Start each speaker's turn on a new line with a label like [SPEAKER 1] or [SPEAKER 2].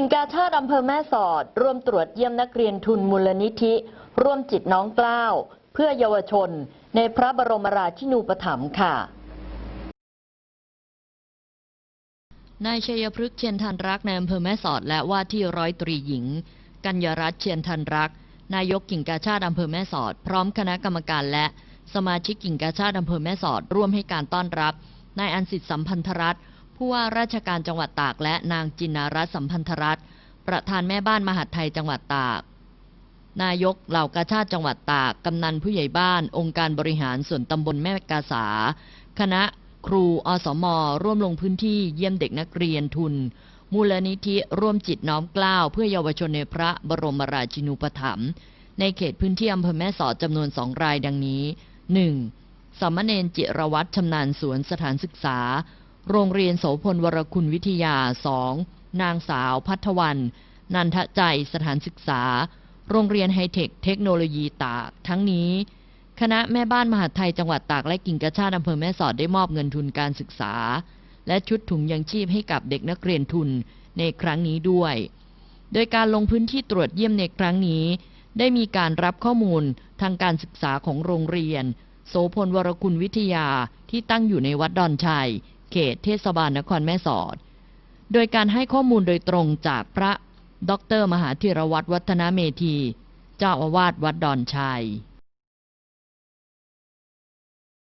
[SPEAKER 1] กิ่งกาชาติอำเภอแม่สอด ร่วมตรวจเยี่ยมนักเรียนทุนมูลนิธิ ร่วมจิตน้องกล้าว เพื่อเยาวชน ในพระบรมราชินูปถัมภ์ค่ะ
[SPEAKER 2] นายชัยพฤกษ์เชียนทันรักในอำเภอแม่สอด และว่าที่ร้อยตรีหญิง กัญญารัตน์เชียนทันรัก นายกกิ่งกาชาติอำเภอแม่สอด พร้อมคณะกรรมการและสมาชิกกิ่งกาชาติอำเภอแม่สอด ร่วมให้การต้อนรับนายอันสิทธิ์สัมพันธรัตน์ ผู้ว่าราชการจังหวัดตากและนางจินารัตน์สัมพันธรัตน์ประธานแม่บ้านมหาดไทยจังหวัดตาก นายกเหล่ากาชาติจังหวัดตาก กำนันผู้ใหญ่บ้าน องค์การบริหารส่วนตำบลแม่กาสา คณะครูอสม ร่วมลงพื้นที่เยี่ยมเด็กนักเรียนทุน มูลนิธิร่วมจิตน้อมกล้าว เพื่อเยาวชนในพระบรมราชินูปถัมภ์ในเขตพื้นที่อำเภอแม่สอดจำนวนสองรายดังนี้ 1. สามเณรจิรวัตรชำนาญสวนสถานศึกษา โรงเรียนโสพลวรคุณวิทยา 2. นางสาวพัทวัน นันทใจสถานศึกษา โรงเรียนไฮเทคเทคโนโลยีตาก ทั้งนี้ คณะแม่บ้านมหาไทยจังหวัดตากและกิ่งกระชาติอำเภอแม่สอดได้มอบเงินทุนการศึกษา และชุดถุงยังชีพให้กับเด็กนักเรียนทุนในครั้งนี้ด้วย โดยการลงพื้นที่ตรวจเยี่ยมในครั้งนี้ ได้มีการรับข้อมูลทางการศึกษาของโรงเรียน โสพลวรคุณวิทยาที่ตั้งอยู่ในวัดดอนชัย เขตเทศบาลนครแม่สอด โดยการให้ข้อมูลโดยตรงจากพระดอกเตอรมหาธีรวัตรวัฒนเมธี เจ้าอาวาสวัดดอนชัย